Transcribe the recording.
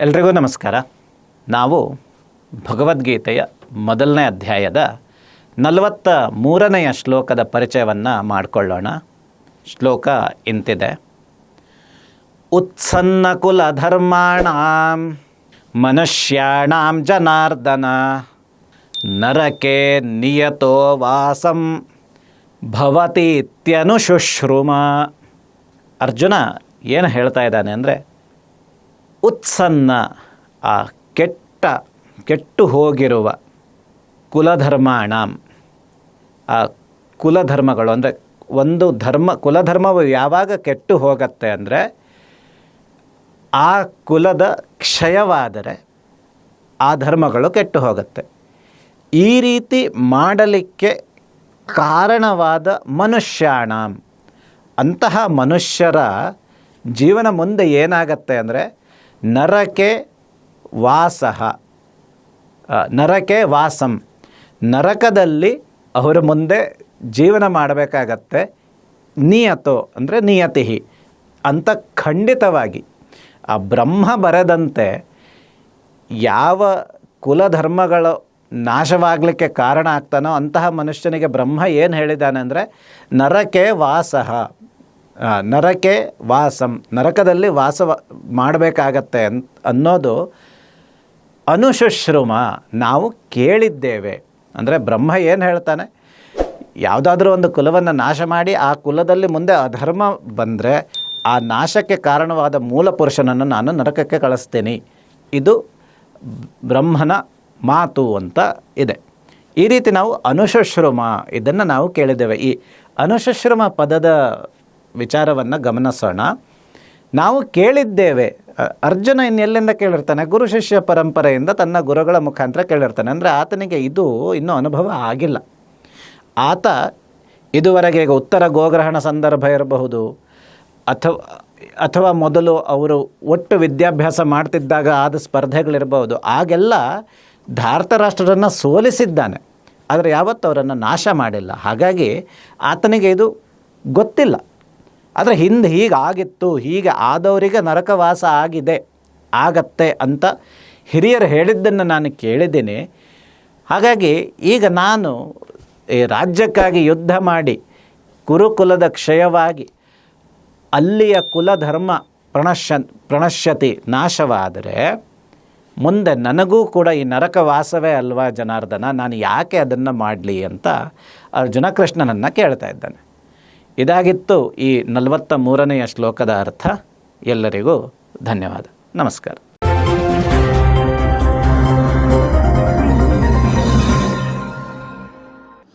ಎಲ್ರಿಗೂ ನಮಸ್ಕಾರ. ನಾವು ಭಗವದ್ಗೀತೆಯ ಮೊದಲನೇ ಅಧ್ಯಾಯದ ನಲವತ್ತ ಮೂರನೆಯ ಶ್ಲೋಕದ ಪರಿಚಯವನ್ನು ಮಾಡಿಕೊಳ್ಳೋಣ. ಶ್ಲೋಕ ಇಂತಿದೆ. ಉತ್ಸನ್ನ ಕುಲಧರ್ಮಾಣ ಮನುಷ್ಯಾಣಾಂ ಜನಾರ್ದನ ನರಕೆ ನಿಯತೋ ವಾಸಂ ಭವತೀತ್ಯನುಶುಶ್ರುಮ. ಅರ್ಜುನ ಏನು ಹೇಳ್ತಾ ಇದ್ದಾನೆ ಅಂದರೆ ಉತ್ಸನ್ನ ಆ ಕೆಟ್ಟ, ಕೆಟ್ಟು ಹೋಗಿರುವ ಕುಲಧರ್ಮಾಣಂ. ಆ ಕುಲಧರ್ಮಗಳು ಅಂದರೆ ಒಂದು ಧರ್ಮ, ಕುಲಧರ್ಮವು ಯಾವಾಗ ಕೆಟ್ಟು ಹೋಗತ್ತೆ ಅಂದರೆ ಆ ಕುಲದ ಕ್ಷಯವಾದರೆ ಆ ಧರ್ಮಗಳು ಕೆಟ್ಟು ಹೋಗುತ್ತೆ. ಈ ರೀತಿ ಮಾಡಲಿಕ್ಕೆ ಕಾರಣವಾದ ಮನುಷ್ಯಾಣ. ಅಂತಹ ಮನುಷ್ಯರ ಜೀವನ ಮುಂದೆ ಏನಾಗತ್ತೆ ಅಂದರೆ ನರಕೆ ವಾಸಃ. ನರಕೆ ವಾಸಂ. ನರಕದಲ್ಲಿ ಅವರ ಮುಂದೆ ಜೀವನ ಮಾಡಬೇಕಾಗತ್ತೆ. ನಿಯತೋ, ಅಂದರೆ ನಿಯತಿ ಅಂತ ಖಂಡಿತವಾಗಿ. ಆ ಬ್ರಹ್ಮ ಬರೆದಂತೆ ಯಾವ ಕುಲಧರ್ಮಗಳು ನಾಶವಾಗಲಿಕ್ಕೆ ಕಾರಣ ಆಗ್ತಾನೋ ಅಂತಹ ಮನುಷ್ಯನಿಗೆ ಬ್ರಹ್ಮ ಏನು ಹೇಳಿದ್ದಾನೆ ಅಂದರೆ ನರಕೆ ವಾಸಃ. ನರಕೆ ವಾಸಂ, ನರಕದಲ್ಲಿ ವಾಸ ಮಾಡಬೇಕಾಗತ್ತೆ ಅನ್, ಅನ್ನೋದು ಅನುಶುಶ್ರಮ ನಾವು ಕೇಳಿದ್ದೇವೆ. ಅಂದರೆ ಬ್ರಹ್ಮ ಏನು ಹೇಳ್ತಾನೆ? ಯಾವುದಾದ್ರೂ ಒಂದು ಕುಲವನ್ನು ನಾಶ ಮಾಡಿ ಆ ಕುಲದಲ್ಲಿ ಮುಂದೆ ಅಧರ್ಮ ಬಂದರೆ ಆ ನಾಶಕ್ಕೆ ಕಾರಣವಾದ ಮೂಲ ಪುರುಷನನ್ನು ನಾನು ನರಕಕ್ಕೆ ಕಳಿಸ್ತೀನಿ. ಇದು ಬ್ರಹ್ಮನ ಮಾತು ಅಂತ ಇದೆ. ಈ ರೀತಿ ನಾವು ಅನುಶುಶ್ರಮ ಇದನ್ನು ನಾವು ಕೇಳಿದ್ದೇವೆ. ಈ ಅನುಶುಶ್ರಮ ಪದದ ವಿಚಾರವನ್ನು ಗಮನಿಸೋಣ. ನಾವು ಕೇಳಿದ್ದೇವೆ ಅರ್ಜುನ ಇನ್ನೆಲ್ಲಿಂದ ಕೇಳಿರ್ತಾನೆ? ಗುರು ಶಿಷ್ಯ ಪರಂಪರೆಯಿಂದ ತನ್ನ ಗುರುಗಳ ಮುಖಾಂತರ ಕೇಳಿರ್ತಾನೆ. ಅಂದರೆ ಆತನಿಗೆ ಇದು ಇನ್ನೂ ಅನುಭವ ಆಗಿಲ್ಲ. ಆತ ಇದುವರೆಗೆ ಈಗ ಉತ್ತರ ಗೋಗ್ರಹಣ ಸಂದರ್ಭ ಇರಬಹುದು. ಅಥವಾ ಅಥವಾ ಮೊದಲು ಅವರು ಒಟ್ಟು ವಿದ್ಯಾಭ್ಯಾಸ ಮಾಡ್ತಿದ್ದಾಗ ಆದ ಸ್ಪರ್ಧೆಗಳಿರಬಹುದು. ಆಗೆಲ್ಲ ಧಾರ್ತರಾಷ್ಟ್ರರನ್ನು ಸೋಲಿಸಿದ್ದಾನೆ. ಆದರೆ ಯಾವತ್ತೂ ಅವರನ್ನು ನಾಶ ಮಾಡಿಲ್ಲ. ಹಾಗಾಗಿ ಆತನಿಗೆ ಇದು ಗೊತ್ತಿಲ್ಲ. ಆದರೆ ಹಿಂದೆ ಹೀಗಾಗಿತ್ತು, ಹೀಗೆ ಆದವರಿಗೆ ನರಕವಾಸ ಆಗಿದೆ, ಆಗತ್ತೆ ಅಂತ ಹಿರಿಯರು ಹೇಳಿದ್ದನ್ನು ನಾನು ಕೇಳಿದ್ದೀನಿ. ಹಾಗಾಗಿ ಈಗ ನಾನು ಈ ರಾಜ್ಯಕ್ಕಾಗಿ ಯುದ್ಧ ಮಾಡಿ ಕುರುಕುಲದ ಕ್ಷಯವಾಗಿ, ಅಲ್ಲಿಯ ಕುಲಧರ್ಮ ಪ್ರಣಶ ಪ್ರಣಶ್ಯತಿ ನಾಶವಾದರೆ, ಮುಂದೆ ನನಗೂ ಕೂಡ ಈ ನರಕವಾಸವೇ ಅಲ್ವಾ ಜನಾರ್ದನ? ನಾನು ಯಾಕೆ ಅದನ್ನು ಮಾಡಲಿ ಅಂತ ಅರ್ಜುನ ಕೃಷ್ಣನನ್ನು ಕೇಳ್ತಾ ಇದ್ದಾನೆ. ಇದಾಗಿತ್ತು ಈ ನಲವತ್ತ ಮೂರನೆಯ ಶ್ಲೋಕದ ಅರ್ಥ ಎಲ್ಲರಿಗೂ ಧನ್ಯವಾದ. ನಮಸ್ಕಾರ.